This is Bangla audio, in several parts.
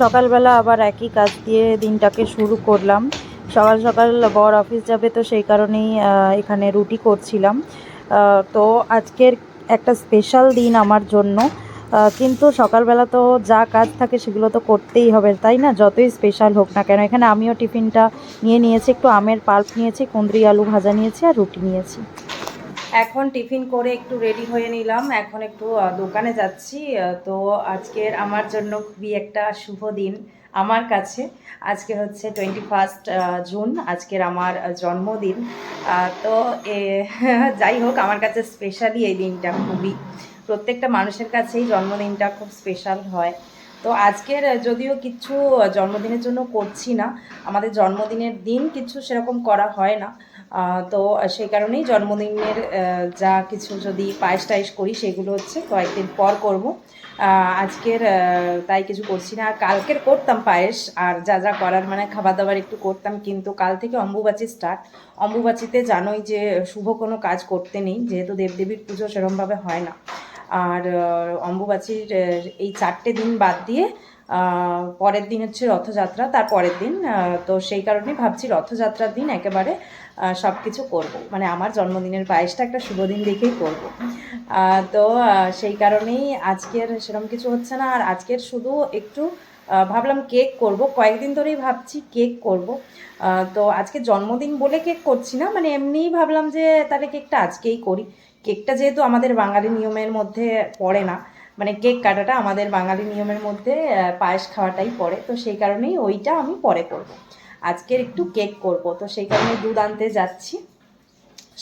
সকালবেলা আবার একই কাজ দিয়ে দিনটাকে শুরু করলাম। সকাল সকাল বর অফিস যাবে তো সেই কারণেই এখানে রুটি করছিলাম। তো আজকের একটা স্পেশাল দিন আমার জন্য। কিন্তু সকালবেলা তো যা কাজ থাকে সেগুলো তো করতেই হবে, তাই না? যতই স্পেশাল হোক না কেন। এখানে আমিও টিফিনটা নিয়ে নিয়েছি, একটু আমের পাল্প নিয়েছি, কুঁদরি আলু ভাজা নিয়েছি আর রুটি নিয়েছি। এখন টিফিন করে একটু রেডি হয়ে নিলাম। এখন একটু দোকানে যাচ্ছি। তো আজকের আমার জন্য খুবই একটা শুভ দিন আমার কাছে। আজকে হচ্ছে টোয়েন্টি ফার্স্ট জুন আজকের আমার জন্মদিন। তো যাই হোক, আমার কাছে স্পেশালি এই দিনটা খুবই। প্রত্যেকটা মানুষের কাছেই জন্মদিনটা খুব স্পেশাল হয়। তো আজকের যদিও কিছু জন্মদিনের জন্য করছি না, আমাদের জন্মদিনের দিন কিছু সেরকম করা হয় না। তো সেই কারণেই জন্মদিনের যা কিছু যদি পায়েস টায়েস করি, সেগুলো হচ্ছে কয়েকদিন পর করব। আজকের তাই কিছু করছি না। আর কালকের করতাম পায়েস, আর যা যা করার মানে খাবার দাবার একটু করতাম, কিন্তু কাল থেকে অম্বুবাচি স্টার্ট অম্বুবাচিতে জানোই যে শুভ কোনো কাজ করতে নেই, যেহেতু দেবদেবীর পুজো সেরমভাবে হয় না। আর অম্বুবাচীর এই চারটে দিন বাদ দিয়ে পরের দিন হচ্ছে রথযাত্রা, তার পরের দিন তো সেই কারণেই ভাবছি রথযাত্রার দিন একেবারে সব কিছু করব। মানে আমার জন্মদিনের পায়েসটা একটা শুভ দিন দেখেই করব। তো সেই কারণেই আজকের সেরকম কিছু হচ্ছে না। আর আজকের শুধু একটু ভাবলাম কেক করব। কয়েকদিন ধরেই ভাবছি কেক করব। তো আজকে জন্মদিন বলে কেক করছি না। মানে এমনিই ভাবলাম যে তাহলে কেকটা আজকেই করি। কেকটা যেহেতু আমাদের বাঙালি নিয়মের মধ্যে পড়ে না মানে কেক কাটাটা আমাদের বাঙালি নিয়মের মধ্যে পায়েস খাওয়াটাই পড়ে, তো সেই কারণেই ওইটা আমি পরে করব। আজকের একটু কেক করব, তো সেই কারণে দুধ আনতে যাচ্ছি।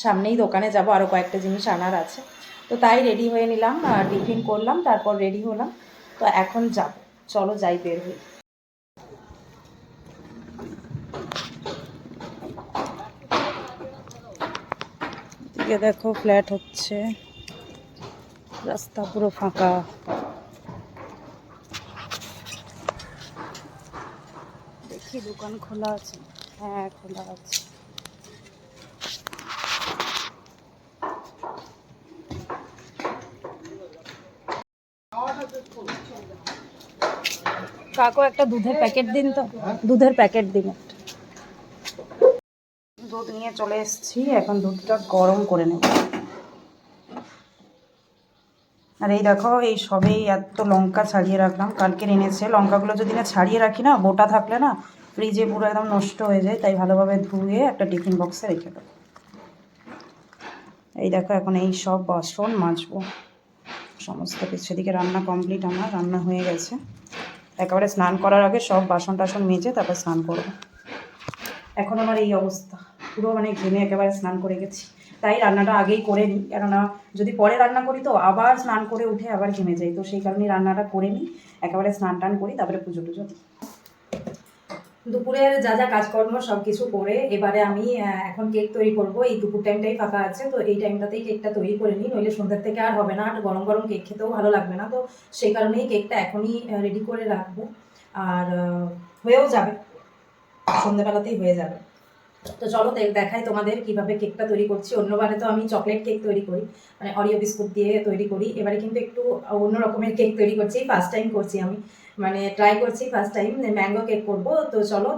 সামনেই দোকানে যাব আরও কয়েকটা জিনিস আনার আছে। তো তাই রেডি হয়ে নিলাম টিফিন করলাম, তারপর রেডি হলাম, তো এখন যাব। চলো যাই বের হই। এদিকে দেখো ফ্ল্যাট হচ্ছে। রাস্তা পুরো ফাঁকা। দেখি দোকান খোলা আছে? হ্যাঁ খোলা আছে। কাকু একটা দুধের প্যাকেট দিন তো। দুধের প্যাকেট দিন একটা। দুধ নিয়ে চলে এসেছি। এখন দুধটা গরম করে নেব। আর এই দেখো, এই সবেই এত লঙ্কা ছাড়িয়ে রাখলাম। কালকের এনেছে। লঙ্কাগুলো যদি না ছাড়িয়ে রাখি না গোটা থাকলে না ফ্রিজে পুরো একদম নষ্ট হয়ে যায়। তাই ভালোভাবে ধুয়ে একটা টিফিন বক্সে রেখে দেবো। এই দেখো, এখন এই সব বাসন মাজবো। সমস্ত কিছু। এদিকে রান্না কমপ্লিট আমার, রান্না হয়ে গেছে। একেবারে স্নান করার আগে সব বাসন টাসন মেজে তারপর স্নান করব। এখন আমার এই অবস্থা। পুরো মানে ঘেমে একেবারে স্নান করে গেছি। তাই রান্নাটা আগেই করে নিই। কেননা যদি পরে রান্না করি তো আবার স্নান করে উঠে আবার ঘেমে যাই। তো সেই কারণেই রান্নাটা করে নিই। একেবারে স্নান টান করি, তারপরে পুজো টুজো দুপুরের যা যা কাজকর্ম সব কিছু করে এবারে আমি এখন কেক তৈরি করব। এই দুপুর টাইমটাই ফাঁকা আছে। তো এই টাইমটাতেই কেকটা তৈরি করে নিই। নইলে সন্ধ্যার থেকে আর হবে না। আর গরম গরম কেক খেতেও ভালো লাগবে না। তো সেই কারণেই কেকটা এখনই রেডি করে রাখব। আর হয়েও যাবে। সন্ধ্যাবেলাতেই হয়ে যাবে। তো চলো দেখাই তোমাদের কীভাবে কেকটা তৈরি করছি। অন্যবারে তো আমি চকলেট কেক তৈরি করি মানে অরিও বিস্কুট দিয়ে তৈরি করি। এবারে কিন্তু একটু অন্য রকমের কেক তৈরি করছি ফার্স্ট টাইম করছি আমি। মানে ট্রাই করছি ফার্স্ট টাইম ম্যাঙ্গো কেক করব। তো চলো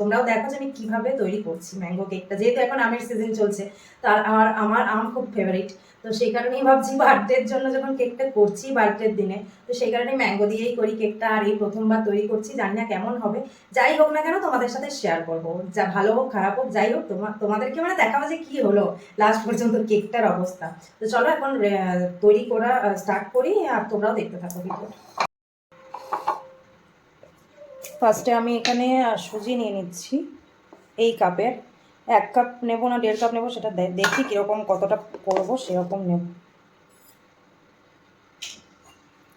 তোমরাও দেখো যে আমি কীভাবে তৈরি করছি ম্যাঙ্গো কেকটা যেহেতু এখন আমের সিজন চলছে, তার আমার আমার আম খুব ফেভারিট তো সেই কারণেই ভাবছি বার্থডের জন্য যখন কেকটা করছি বার্থডের দিনে, তো সেই কারণে ম্যাঙ্গো দিয়েই করি কেকটা আর এই প্রথমবার তৈরি করছি, জানি না কেমন হবে। যাই হোক না কেন তোমাদের সাথে শেয়ার করব। যা ভালো হোক, খারাপ হোক, যাই হোক তোমাদেরকে মানে দেখাবো যে কী হলো লাস্ট পর্যন্ত কেকটার অবস্থা। তো চলো এখন তৈরি করা স্টার্ট করি আর তোমরাও দেখতে থাকো ফার্স্টে আমি এখানে সুজি নিয়ে নিচ্ছি এই কাপের এক কাপ নেব না, দেড় কাপ নেব সেটা দেখি কীরকম কতটা করব, সেরকম নেব।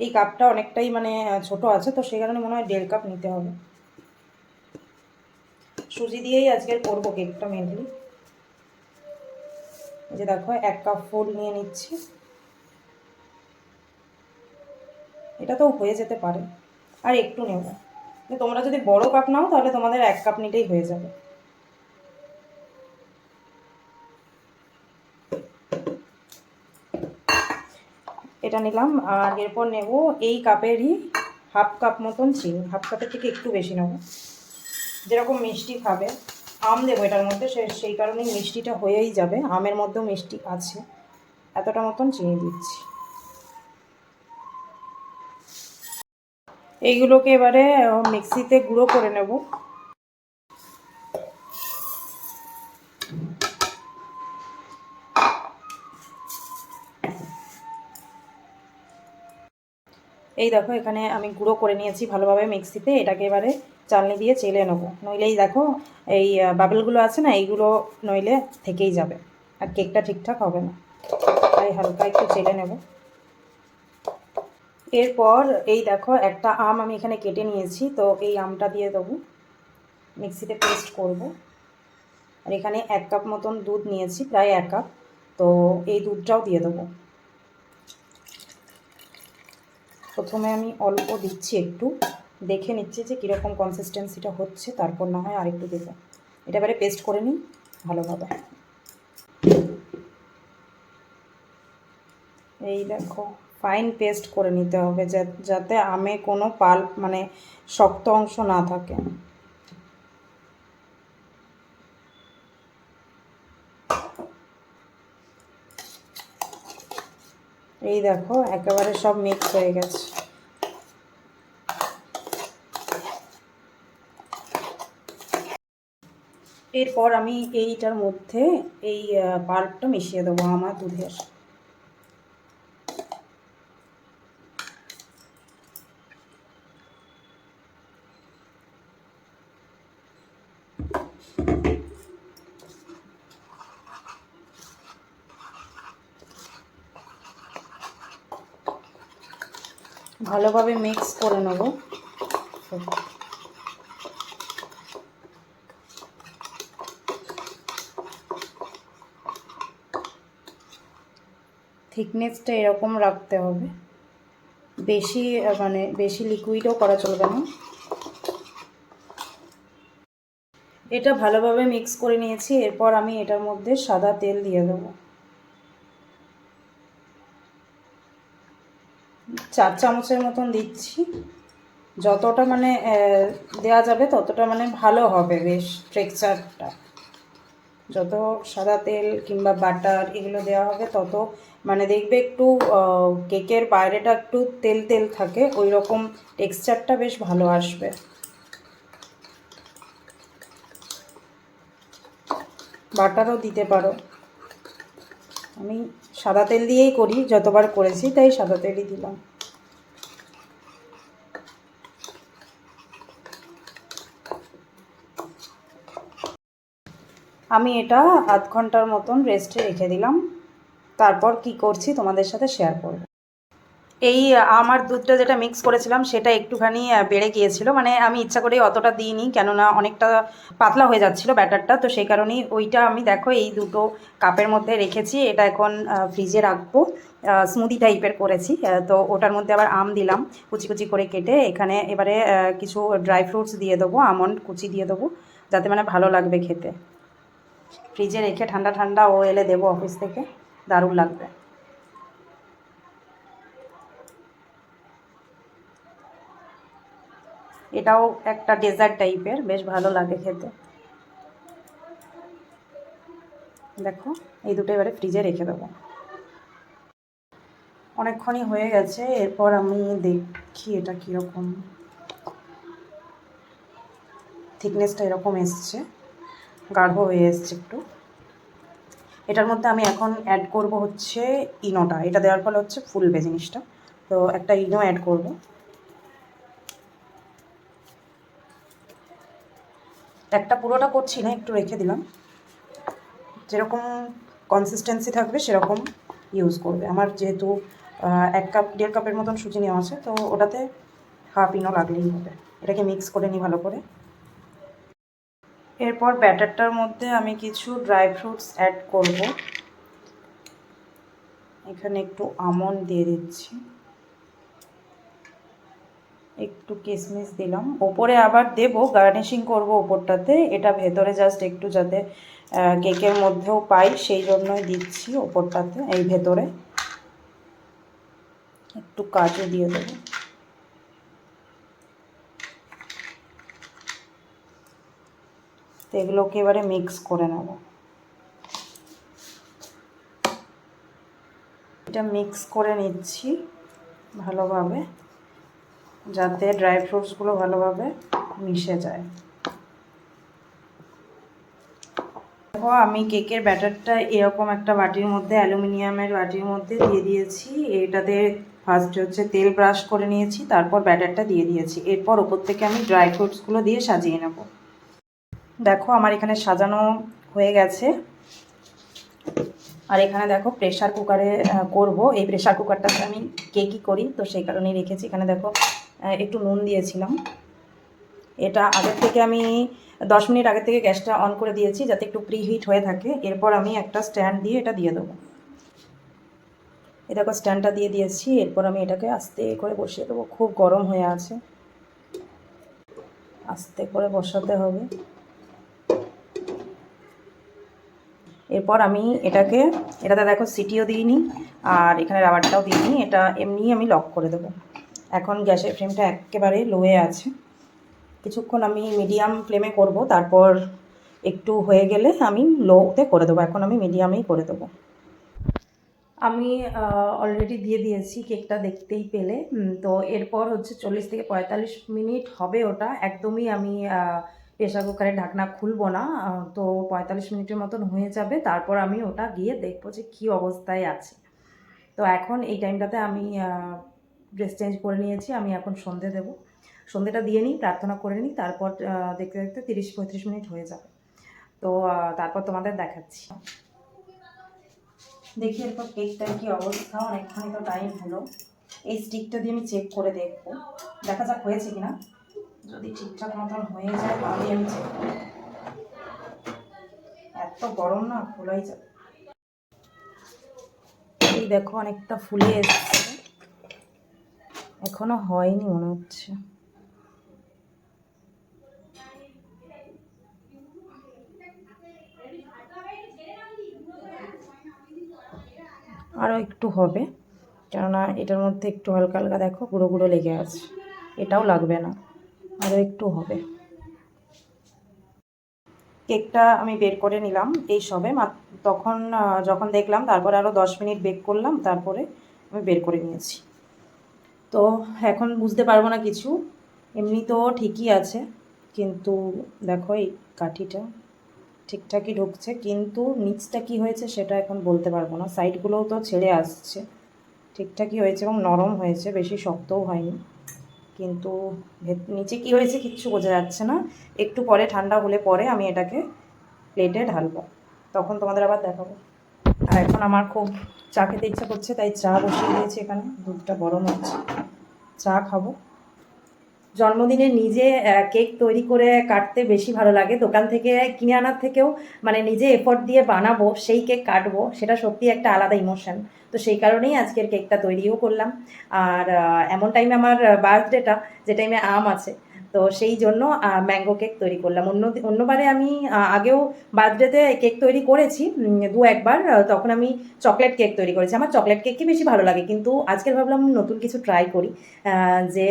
এই কাপটা অনেকটাই মানে ছোট আছে, তো সেই কারণে মনে হয় দেড় কাপ নিতে হবে। সুজি দিয়েই আজকের করব কেকটা মেনলি যে দেখো, এক কাপ ফুল নিয়ে নিচ্ছি। এটা তো হয়ে যেতে পারে। আর একটু নেব। তোমরা যদি বড় কাপ নাও, তাহলে তোমাদের এক কাপ নিতেই হয়ে যাবে। এটা নিলাম আর এরপর নেব এই কাপেরই হাফ কাপ মতন চিনি। হাফ কাপের থেকে একটু বেশি নেব। যেরকম মিষ্টি খাবে, আম দেবো এটার মধ্যে, সে সেই কারণেই মিষ্টিটা হয়েই যাবে। আমের মধ্যেও মিষ্টি আছে। এতটা মতন চিনি দিচ্ছি। এইগুলোকে এবারে মিক্সিতে গুঁড়ো করে নেব। এই দেখো, এখানে আমি গুঁড়ো করে নিয়েছি ভালোভাবে মিক্সিতে। এটাকে এবারে চালনি দিয়ে চেলে নেব। নইলেই দেখো, এই বাবেলগুলো আছে না, এইগুলো নইলে থেকেই যাবে। আর কেকটা ঠিকঠাক হবে না। তাই হালকা একটু চেলে নেব। এরপর এই দেখো, একটা আম আমি এখানে কেটে নিয়েছি, তো এই আমটা দিয়ে দেবো। মিক্সিতে পেস্ট করব। আর এখানে এক কাপ মতন দুধ নিয়েছি, প্রায় এক কাপ তো এই দুধটাও দিয়ে দেবো। প্রথমে আমি অল্প দিচ্ছি একটু, দেখে নিচ্ছি যে কীরকম কনসিস্টেন্সিটা হচ্ছে, তারপর না হয় আরেকটু দেবো। এটা এবারে পেস্ট করে নিই ভালোভাবে। এই দেখো ফাইন পেস্ট করে নিতে হবে যাতে আমে কোনো পাল্প মানে শক্ত অংশ না থাকে। এই দেখো, একেবারে সব মিক্স হয়ে গেছে। এরপর আমি এইটার মধ্যে এই পাল্পটা মিশিয়ে দেবো আমার দুধের। ভালোভাবে মিক্স করে নেব। থিকনেসটা এরকম রাখতে হবে। বেশি মানে বেশি লিকুইডও করা চলবে না। এটা ভালোভাবে মিক্স করে নিয়েছি, এরপর আমি এটার মধ্যে সাদা তেল দিয়ে দেবো। চার চামচের মতন দিচ্ছি। যতটা মানে দেওয়া যাবে ততটা মানে ভালো হবে বেশ টেক্সচারটা যত সাদা তেল কিংবা বাটার এগুলো দেওয়া হবে তত মানে দেখবে একটু কেকের বাইরেটা একটু তেল তেল থাকে ওই রকম টেক্সচারটা বেশ ভালো আসবে। বাটারও দিতে পারো। আমি সাদা তেল দিয়েই করি, যতবার করেছি তাই সাদা তেলই দিলাম। আমি এটা আধ ঘণ্টার মতন রেস্টে রেখে দিলাম। তারপর কি করছি তোমাদের সাথে শেয়ার করব। এই আমার দুধটা যেটা মিক্স করেছিলাম, সেটা একটুখানি বেড়ে গিয়েছিল। মানে আমি ইচ্ছা করে অতটা দিইনি, কেননা অনেকটা পাতলা হয়ে যাচ্ছিল ব্যাটারটা। তো সেই কারণেই ওইটা আমি দেখো এই দুটো কাপের মধ্যে রেখেছি। এটা এখন ফ্রিজে রাখব। স্মুদি টাইপের করেছি। তো ওটার মধ্যে আবার আম দিলাম কুচি কুচি করে কেটে। এখানে এবারে কিছু ড্রাই ফ্রুটস দিয়ে দেবো, আমন্ড কুচি দিয়ে দেবো, যাতে মানে ভালো লাগবে খেতে। ফ্রিজে রেখে ঠান্ডা ঠান্ডা ও এলে দেবো অফিস থেকে, দারুণ লাগবে। এটাও একটা ডেজার্ট টাইপের, বেশ ভালো লাগে খেতে। দেখো, এই দুটো এবারে ফ্রিজে রেখে দেবো। অনেকক্ষণই হয়ে গেছে, এরপর আমি দেখি এটা কীরকম। থিকনেসটা এরকম এসছে। গাঢ় হয়ে এসছে একটু। এটার মধ্যে আমি এখন অ্যাড করব হচ্ছে ইনোটা। এটা দেওয়ার ফলে হচ্ছে ফুলবে জিনিসটা। তো একটা ইনো অ্যাড করব। একটা পুরোটা করছি না, একটু রেখে দিলাম। যেরকম কনসিস্টেন্সি থাকবে, সেরকম ইউজ করবে। আমার যেহেতু এক কাপ, দেড় কাপের মতন সুজি নেওয়া আছে, তো ওটাতে হাফ ইনো লাগলেই হবে। এটাকে মিক্স করে নিই ভালো করে। এরপর ব্যাটারটার মধ্যে আমি কিছু ড্রাই ফ্রুটস অ্যাড করব। এখানে একটু আমন্ড দিয়ে দিচ্ছি। একটু কিশমিশ দিলাম। ওপরে আবার দেব, গার্নিশিং করব ওপরটাতে। এটা ভেতরে জাস্ট একটু যাতে কেকের মধ্যেও পাই, সেই জন্যই দিচ্ছি ওপরটাতে, এই ভেতরে। একটু কাজু দিয়ে দেবো। তো এগুলোকে এবারে মিক্স করে নেব। এটা মিক্স করে নিচ্ছি ভালোভাবে, যাতে ড্রাই ফ্রুটসগুলো ভালোভাবে মিশে যায়। দেখো, আমি কেকের ব্যাটারটা এরকম একটা বাটির মধ্যে, অ্যালুমিনিয়ামের বাটির মধ্যে দিয়ে দিয়েছি। এটাতে ফার্স্ট হচ্ছে তেল ব্রাশ করে নিয়েছি, তারপর ব্যাটারটা দিয়ে দিয়েছি। এরপর ওপর থেকে আমি ড্রাই ফ্রুটসগুলো দিয়ে সাজিয়ে নেব। দেখো আমার এখানে সাজানো হয়ে গেছে। আর এখানে দেখো প্রেশার কুকারে করব। এই প্রেশার কুকারটাতে আমি কেকই করি, তো সেই কারণেই রেখেছি। এখানে দেখো একটু নুন দিয়েছিলাম। এটা আগের থেকে আমি দশ মিনিট আগে থেকে গ্যাসটা অন করে দিয়েছি, যাতে একটু প্রি হিট হয়ে থাকে। এরপর আমি একটা স্ট্যান্ড দিয়ে এটা দিয়ে দেবো। এ দেখো স্ট্যান্ডটা দিয়ে দিয়েছি। এরপর আমি এটাকে আস্তে করে বসিয়ে দেবো। খুব গরম হয়ে আছে। আস্তে করে বসাতে হবে। এরপর আমি এটাকে, এটাতে দেখো সিটিও দিইনি, আর এখানে রাবারটাও দিইনি, এটা এমনি আমি লক করে দেবো। এখন গ্যাসের ফ্লেমটা একেবারে লোয়ে আছে। কিছুক্ষণ আমি মিডিয়াম ফ্লেমে করব, তারপর একটু হয়ে গেলে আমি লোতে করে দেবো, এখন আমি মিডিয়ামেই করে দেবো। আমি অলরেডি দিয়ে দিয়েছি কেকটা দেখতেই পেলে। তো এরপর হচ্ছে চল্লিশ থেকে পঁয়তাল্লিশ মিনিট হবে ওটা, একদমই আমি প্রেশার কুকারের ঢাকনা খুলবো না তো পঁয়তাল্লিশ মিনিটের মতন হয়ে যাবে, তারপর আমি ওটা গিয়ে দেখব যে কী অবস্থায় আছে। তো এখন এই টাইমটাতে আমি ড্রেস চেঞ্জ করে নিয়েছি, আমি এখন সন্ধে দেবো। সন্ধেটা দিয়ে নিই, প্রার্থনা করে নিই, তারপর দেখতে দেখতে তিরিশ পঁয়ত্রিশ মিনিট হয়ে যাবে। তো তারপর তোমাদের দেখাচ্ছি। দেখি এরপর কেকটার কী অবস্থা, অনেকখানি তো টাইম হলো। এই স্টিকটা দিয়ে আমি চেক করে দেখব। দেখা যাক হয়েছে কিনা। যদি ঠিকঠাক মতন হয়ে যায় তাহলে আমি এত গরম না, ফুলাই যাবে। এই দেখো অনেকটা ফুলে এসছে। এখনও হয়নি মনে হচ্ছে। আরও একটু হবে, কেননা এটার মধ্যে একটু হালকা হালকা দেখো, গুঁড়ো গুঁড়ো লেগে আছে। এটাও লাগবে না। আরও একটু হবে। কেকটা আমি বের করে নিলাম এই সবে। তখন যখন দেখলাম, তারপরে আরও দশ মিনিট বেক করলাম, তারপরে আমি বের করে নিয়েছি। তো এখন বুঝতে পারব না কিছু। এমনি তো ঠিকই আছে, কিন্তু দেখো এই কাঠিটা ঠিকঠাকই ঢুকছে, কিন্তু নিচটা কি হয়েছে সেটা এখন বলতে পারব না। সাইডগুলোও তো ছেড়ে আসছে। ঠিকঠাকই হয়েছে এবং নরম হয়েছে, বেশি শক্তও হয়নি। কিন্তু নিচে কি হয়েছে কিচ্ছু বোঝা যাচ্ছে না। একটু পরে, ঠান্ডা হলে পরে আমি এটাকে প্লেটে ঢালবো। তখন তোমাদের আবার দেখাবো। আর এখন আমার খুব চা খেতে ইচ্ছা করছে, তাই চা বসিয়ে দিয়েছি এখানে। দুধটা গরম হচ্ছে। চা খাব। জন্মদিনে নিজে কেক তৈরি করে কাটতে বেশি ভালো লাগে। দোকান থেকে কিনে আনার থেকেও মানে নিজে এফোর্ট দিয়ে বানাবো, সেই কেক কাটবো, সেটা সত্যি একটা আলাদা ইমোশন তো সেই কারণেই আজকের কেকটা তৈরিও করলাম। আর এমন টাইমে আমার বার্থডেটা যে টাইমে আম আছে তো সেই জন্য ম্যাঙ্গো কেক তৈরি করলাম। অন্য অন্যবারে আমি আগেও বার্থডেতে কেক তৈরি করেছি দু একবার তখন আমি চকলেট কেক তৈরি করেছি। আমার চকলেট কেকই বেশি ভালো লাগে, কিন্তু আজকের ভাবলাম নতুন কিছু ট্রাই করি যে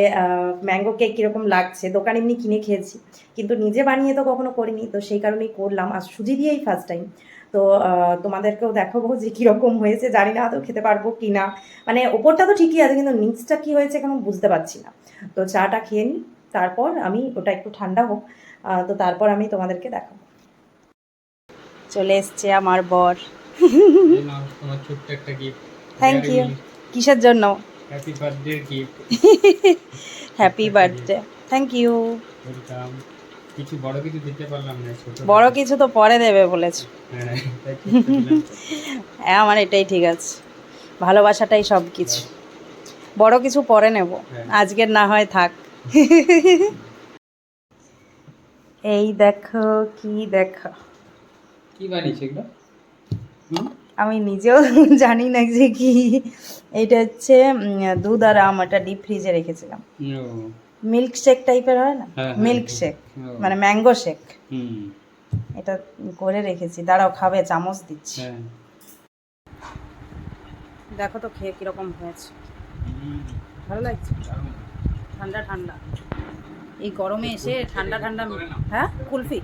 ম্যাঙ্গো কেক কীরকম লাগছে, দোকান এমনি কিনে খেয়েছি, কিন্তু নিজে বানিয়ে তো কখনো করিনি, তো সেই কারণেই করলাম। আর সুজি দিয়েই ফার্স্ট টাইম তো তোমাদেরকেও দেখাবো যে কীরকম হয়েছে, জানি না তো খেতে পারব কি না মানে ওপরটা তো ঠিকই আছে, কিন্তু নিচটা কী হয়েছে এখন বুঝতে পারছি না। তো চাটা খেয়ে নিই তারপর আমি ওটা একটু ঠান্ডা হোক তো তারপর আমি তোমাদেরকে দেখাবো। চলে এসছে আমার বর। Thank you. কিসের জন্য? Happy birthday gift happy birthday thank you welcome কিছু বড় কিছু দিতে পারলাম না ছোট বড় কিছু তো পরে দেবে বলেছ। হ্যাঁ। হ্যাঁ আমার এটাই ঠিক আছে। ভালোবাসাটাই সব কিছু বড় কিছু পরে নেব। হ্যাঁ। আজকের না হয় থাক। এই দেখো কি দেখো। কি বানিয়েছে এগুলো? আমি নিজেও জানি না যে কি। এটা হচ্ছে দুধ আর আম এটা ডিপ ফ্রিজে রেখেছিলাম। মিল্ক শেক টাইপের হয় না? হ্যাঁ, হ্যাঁ, মিল্ক হ্যাঁ। শেক ও, মানে ম্যাঙ্গো শেক এটা করে রেখেছি। দাঁড়াও খাবে চামচ দিচ্ছি। হ্যাঁ। দেখো তো খেয়ে কীরকম হয়েছে। ভালো লাগছে। ঠান্ডা ঠান্ডা। এই গরমে এসে ঠান্ডা ঠান্ডা হ্যাঁ? কুলফি?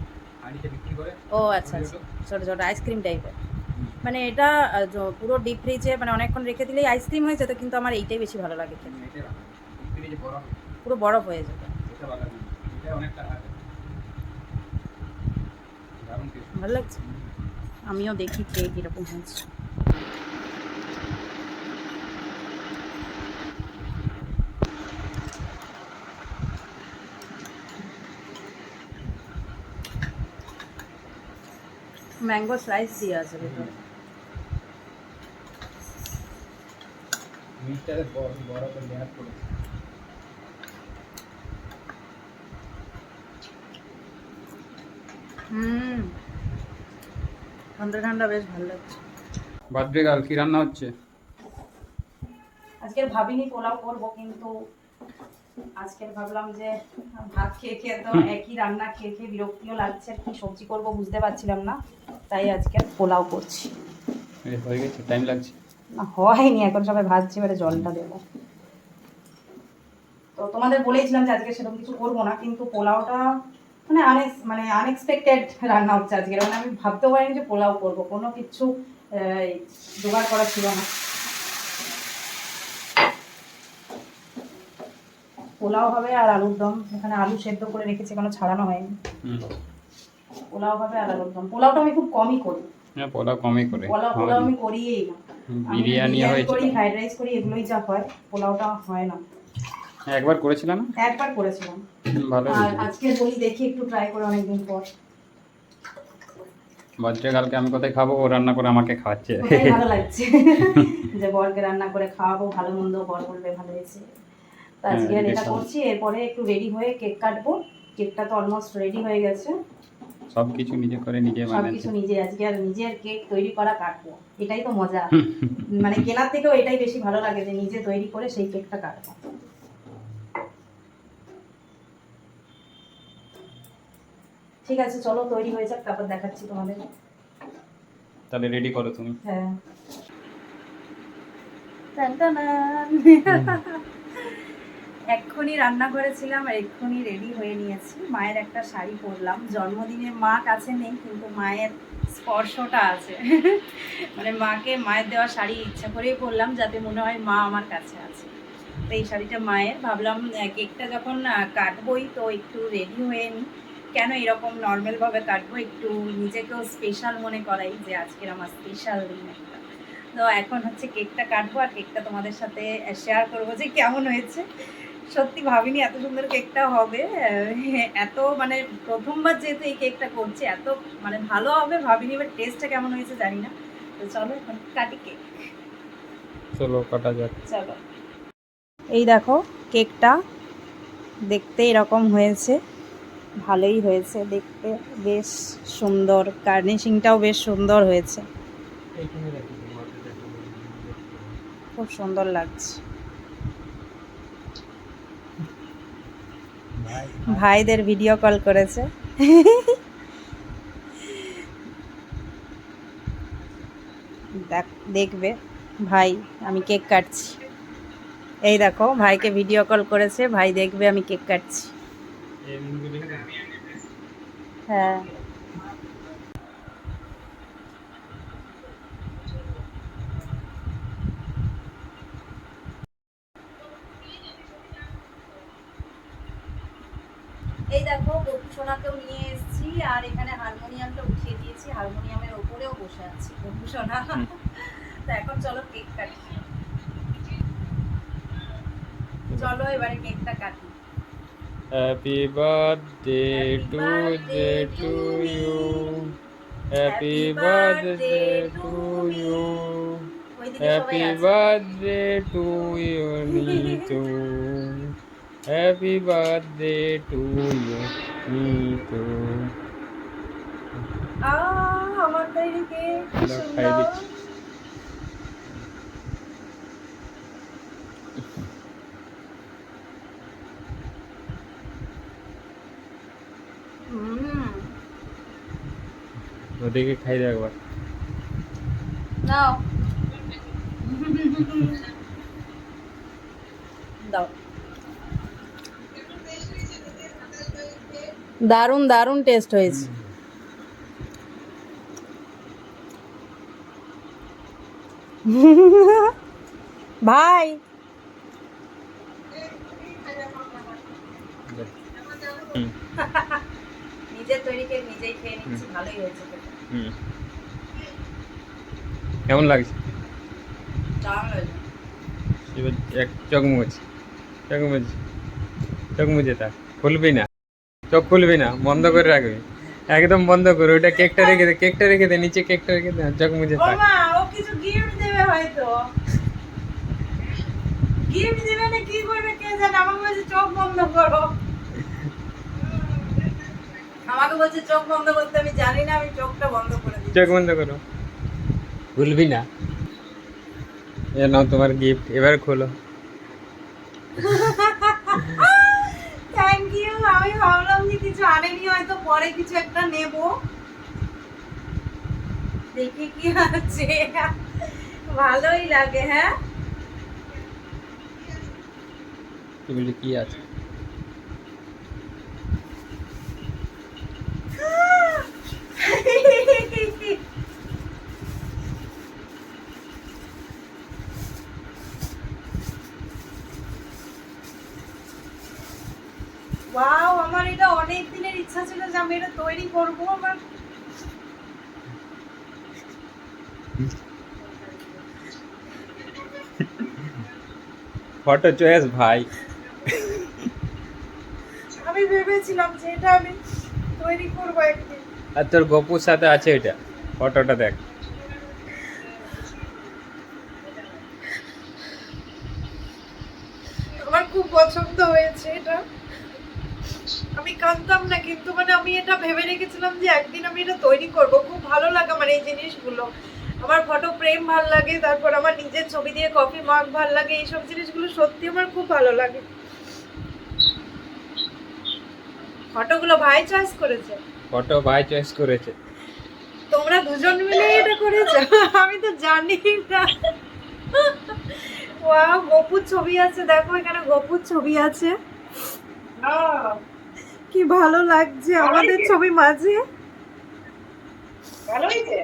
ও আচ্ছা আচ্ছা। ছোটো ছোটো আইসক্রিম টাইপের মানে এটা পুরো ডিপ ফ্রিজে মানে অনেকক্ষণ রেখে দিলেই আইসক্রিম হয়ে যেত কিন্তু আমার এইটাই বেশি ভালো লাগে খেতে। পুরো বরফ হয়ে যেত। ভালো লাগছে? আমিও দেখি খেয়ে কীরকম হয়েছে। ম্যাঙ্গো স্লাইস দিয়ে আছে ভেতরে। বড় করে লেয়ার করেছে হুম। ঠান্ডা ঠান্ডা বেশ ভালো লাগছে। বার্থডে গার্ল কি রান্না হচ্ছে? আজকের ভাবিনি পোলাও করব কিন্তু আজকের ভাবলাম যে ভাত খেয়ে খেয়ে তো একই রান্না খেয়ে খেয়ে বিরক্তিও লাগছে। কি সবজি করব বুঝতে পারছিলাম না। তাই আজকে পোলাও করছি। হয়ে গেছে টাইম লাগছে। না হয়নি এখন সবাই ভাজছি এবারে জলটা দেবো। তো তোমাদের বলেইছিলাম যে আজকে সেরকম কিছু করব না কিন্তু পোলাওটা মানে মানে আনএক্সপেক্টেড রান্না হচ্ছে আজকে। মানে আমি ভাবতেও পারিনি যে পোলাও করব কোনো কিছু জোগাড় করা ছিল না। পোলাও হবে আর আলুর দম এখানে আলু সেদ্ধ করে রেখেছি এখনও ছাড়ানো হয়নি। পোলাও হবে আলুর পোলাওটা আমি খুব কমই করি। হ্যাঁ পোলাও কমই করে। পোলাও পোলাও আমি করিই না। বিরিয়ানি হয়েছে করি ফ্রাইড রাইস করি এগুলোই যা হয় পোলাওটা হয় না। একবার করেছিলাম না? একবার করেছিলাম। ভালো আর আজকে বলি দেখি একটু ট্রাই করে অনেকদিন পর। কালকে আমি কোথায় খাব? ও রান্না করে আমাকে খাওয়াচ্ছে। ভালো লাগছে। যে বরকে রান্না করে খাওয়াবো ভালো মন্দ বর বলবে ভালো হয়েছে। তো আজকে হ্যাঁ, এটা করছি এরপরে একটু রেডি হয়ে কেক কাটবো। কেকটা তো অলমোস্ট রেডি হয়ে গেছে। সব কিছু নিজে করে নিজে সব কিছু নিজে আজকে আর নিজের কেক তৈরি করা কাটবো। এটাই তো মজা। মানে কেনার থেকেও এটাই বেশি ভালো লাগে যে নিজে তৈরি করে সেই কেকটা কাটবো। ঠিক আছে চলো তৈরি হয়ে যাক তারপর দেখাচ্ছি তোমাদের। তাহলে রেডি করো তুমি। হ্যাঁ। টানটানান। এক্ষুনি রান্না করেছিলাম আর এক্ষুনি রেডি হয়ে নিয়েছি। মায়ের একটা শাড়ি পরলাম। জন্মদিনে মা কাছে নেই, কিন্তু মায়ের স্পর্শটা আছে। মানে মাকে, মায়ের দেওয়া শাড়ি ইচ্ছা করেই পরলাম, যাতে মনে হয় মা আমার কাছে আছে। তো এই শাড়িটা মায়ের। ভাবলাম কেকটা যখন কাটবই, তো একটু রেডি হয়ে নিই। কেন এরকম নর্মালভাবে কাটবো? একটু নিজেকেও স্পেশাল মনে করাই যে আজকের আমার স্পেশাল দিন একটা। তো এখন হচ্ছে কেকটা কাটবো, আর কেকটা তোমাদের সাথে শেয়ার করব যে কেমন হয়েছে। সত্যি ভাবিনি এত সুন্দর কেকটা হবে। এত মানে প্রথমবার যেহেতু এই কেকটা করছি এত মানে ভালো হবে ভাবিনি এবার টেস্টটা কেমন হয়েছে জানি না। তো চলো এখন কাটি কেক। চলো কাটা যাক। চলো। এই দেখো কেকটা দেখতে এরকম হয়েছে ভালোই হয়েছে দেখতে বেশ সুন্দর গার্নিশিংটাও বেশ সুন্দর হয়েছে। খুব সুন্দর লাগছে। ভাইদের ভিডিও কল করেছে। দেখ- দেখবে। ভাই, আমি কেক কাটছি। এই দেখো, ভাইকে ভিডিও কল করেছে। ভাই দেখবে আমি কেক কাটছি। হ্যাঁ এই দেখো বকু সোনাকেও নিয়ে এসেছি আর এখানে হারমোনিয়ামটা উঠিয়ে দিয়েছি হারমোনিয়ামের ওপরেও বসে আছি সোনা তো এখন চলো কেক কাটি। চলো এবারে কেকটা কাটি। Happy birthday to they to you happy birthday to you happy. Birthday to you Nitu happy birthday to you Nitu আমার তৈরি ওদিকে খাই দে একবার। নাও দাও। দারুণ দারুণ টেস্ট হয়েছে ভাই হুম নিজের তৈরি কেক নিজেই খেয়ে নিচ্ছি ভালোই হয়েছে খেতে। হুম। কেমন লাগছে? মুছে তা খুলবি না চোখ খুলবি না বন্ধ করে রাখবি। একদম বন্ধ করে ওইটা কেকটা রেখে দে কেকটা রেখে দে নিচে কেকটা রেখে দে মুছে থাক। ও কিছু গিফট দেবে হয়তো। গিফট দিবে না কি করবে কে জানে? আমাকে বলছে চোখ বন্ধ করো। আমাকে বলছে চোখ বন্ধ করতে আমি জানি না আমি চোখটা বন্ধ করে দিই চোখ বন্ধ করো। খুলবি না। এ নাও তোমার গিফট এবার খোলো। থ্যাংক ইউ আমি ভাবলাম যে কিছু আনেনি হয়তো পরে কিছু একটা নেব। দেখি কি আছে। ভালোই লাগে হ্যাঁ? তুই বলি কি আছে? ওয়াও আমার এটা অনেক দিনের ইচ্ছা ছিল যে আমি এটা তৈরি করব আমার ফটো চয়েস ভাই আমি ভেবেছিলাম যে এটা আমি তৈরি করব একদিন। আর তোর গপুর সাথে আছে এটা। ফটোটা দেখ। আমার খুব পছন্দ হয়েছে এটা। আমি কাঁদতাম না কিন্তু মানে আমি এটা ভেবে রেখেছিলাম যে একদিন আমি এটা তৈরি করব। খুব ভালো লাগে আমার এই জিনিসগুলো। আমার ফটো প্রেম ভালো লাগে তারপর আমার নিজের ছবি দিয়ে কফি মাগ ভালো লাগে এইসব জিনিসগুলো সত্যি আমার খুব ভালো লাগে। ফটোগুলো ভাই চয়েস করেছে। ফটো ভাই চয়েস করেছে। তোমরা দুজন মিলে এটা করেছ? আমি তো জানি না। ওয়াও গপুর ছবি আছে দেখো এখানে গপুর ছবি আছে। কি ভালো লাগছে আমাদের ছবি মাঝে। ভালো হয়েছে?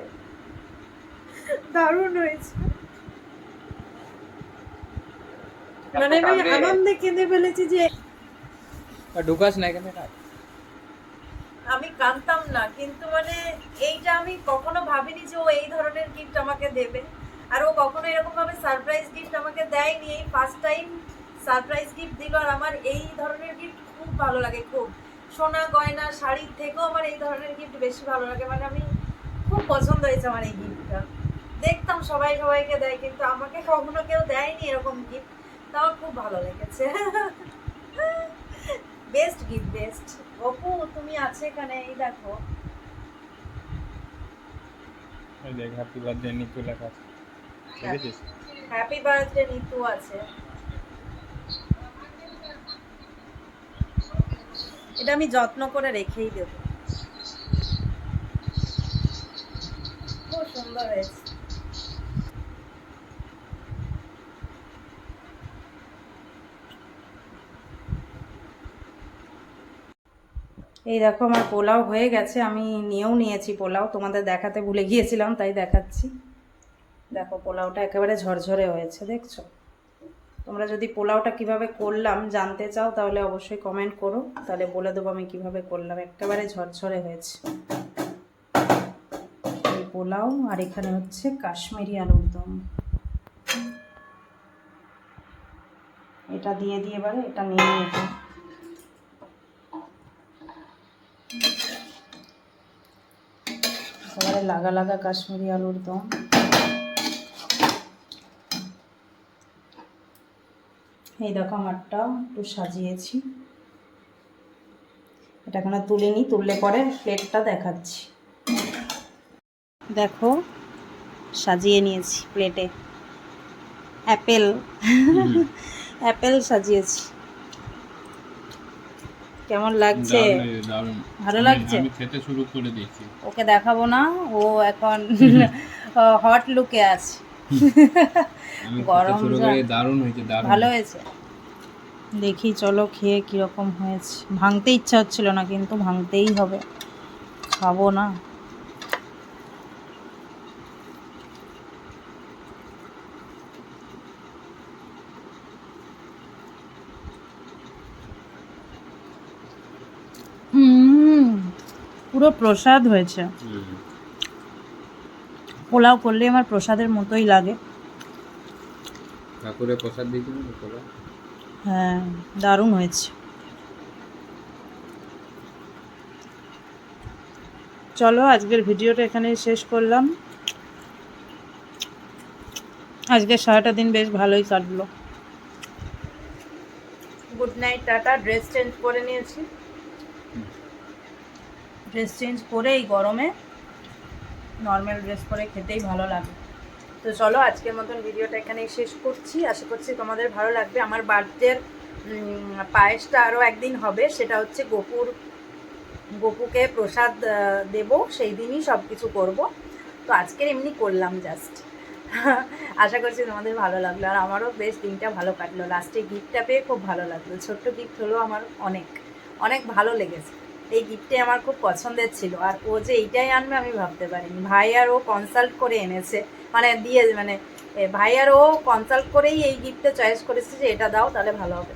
দারুণ হয়েছে। মানে আমি আনন্দে কেঁদে ফেলেছি যে ঢুকাস না এখানে আমি কাঁদতাম না কিন্তু মানে এইটা আমি কখনো ভাবিনি যে ও এই ধরনের গিফট আমাকে দেবে। আর ও কখনো এরকম ভাবে সারপ্রাইজ গিফট আমাকে দেয়নি। এই ফার্স্ট টাইম সারপ্রাইজ গিফট দিল আর আমার এই ধরনের গিফট খুব ভালো লাগে খুব। সোনা গয়না শাড়ির থেকেও আমার এই ধরনের গিফট বেশি ভালো লাগে। মানে আমি খুব পছন্দ হয়েছে আমার এই গিফটটা দেখতাম সবাই সবাইকে দেয় কিন্তু আমাকে কখনো কেউ দেয়নি এরকম গিফট তাও খুব ভালো লেগেছে। বেস্ট গিফট বেস্ট অপু তুমি আছে এখানে? এই দেখো। এই দেখ হ্যাপি বার্থডে নিতু লেখা আছে। দেখেছিস? হ্যাপি বার্থডে নিতু আছে। এটা আমি যত্ন করে রেখেই দেব। খুব সুন্দর হয়েছে। এই দেখো আমার পোলাও হয়ে গেছে, আমি নিয়েও নিয়েছি পোলাও, তোমাদের দেখাতে ভুলে গিয়েছিলাম, তাই দেখাচ্ছি। দেখো পোলাওটা একেবারে ঝরঝরে হয়েছে, দেখছ? তোমরা যদি পোলাওটা কীভাবে করলাম জানতে চাও, তাহলে অবশ্যই কমেন্ট করো, তাহলে বলে দেবো আমি কীভাবে করলাম, একেবারে ঝরঝরে হয়েছে। এই পোলাও, আর এখানে হচ্ছে কাশ্মীরি আলুর দম। এটা দিয়ে দিয়ে এবারে, এটা নিয়ে নেব এবারে লাগা লাগা কাশ্মীরি আলুর দম। এই দেখো আমারটা একটু সাজিয়েছি। এটা এখানে তুলিনি তুললে পরে প্লেটটা দেখাচ্ছি। দেখো সাজিয়ে নিয়েছি প্লেটে। অ্যাপেল। অ্যাপেল সাজিয়েছি। কেমন লাগছে? ভালো লাগছে? আমি খেতে শুরু করে দিয়েছি। ওকে দেখাবো না ও এখন হট লুকে আছে। গরম দারুণ হয়েছে ভালো হয়েছে। দেখি চলো খেয়ে কীরকম হয়েছে। ভাঙতে ইচ্ছা হচ্ছিল না কিন্তু ভাঙতেই হবে। খাব না। পুরো প্রসাদ হয়েছে। পোলাও করলে আমার প্রসাদের মতোই লাগে। ঠাকুরের প্রসাদ দিয়েছিল তো তোরা হ্যাঁ দারুণ হয়েছে। চলো আজকের ভিডিওটা এখানে শেষ করলাম। আজকে সারাটা দিন বেশ ভালোই কাটলো। Good night tata dress change করে নিয়েছি। ড্রেস চেঞ্জ করে এই গরমে নর্মাল ড্রেস পরে খেতেই ভালো লাগে। তো চলো আজকের মতন ভিডিওটা এখানেই শেষ করছি। আশা করছি তোমাদের ভালো লাগবে। আমার বার্থডের পায়েসটা আরও একদিন হবে। সেটা হচ্ছে গোপুর, গোপুকে প্রসাদ দেব। সেই দিনই সব কিছু করব। তো আজকের এমনি করলাম জাস্ট আশা করছি তোমাদের ভালো লাগল। আর আমারও বেশ দিনটা ভালো কাটলো। লাস্টে গিফটটা পেয়ে খুব ভালো লাগল। ছোট্ট গিফট হলো আমার অনেক। অনেক ভালো লেগেছে। এই গিফটে আমার খুব পছন্দের ছিল। আর ও যে এইটাই আনবে আমি ভাবতে পারিনি। ভাই আর ও কনসাল্ট করে এনেছে। মানে দিয়ে মানে ভাই আর ও কনসাল্ট করেই এই গিফটটা চয়েস করেছে যে এটা দাও, তাহলে ভালো হবে।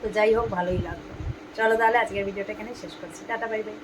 তো যাই হোক, ভালোই লাগবে চলো তাহলে আজকের ভিডিওটা এখানে শেষ করছি। Tata bye bye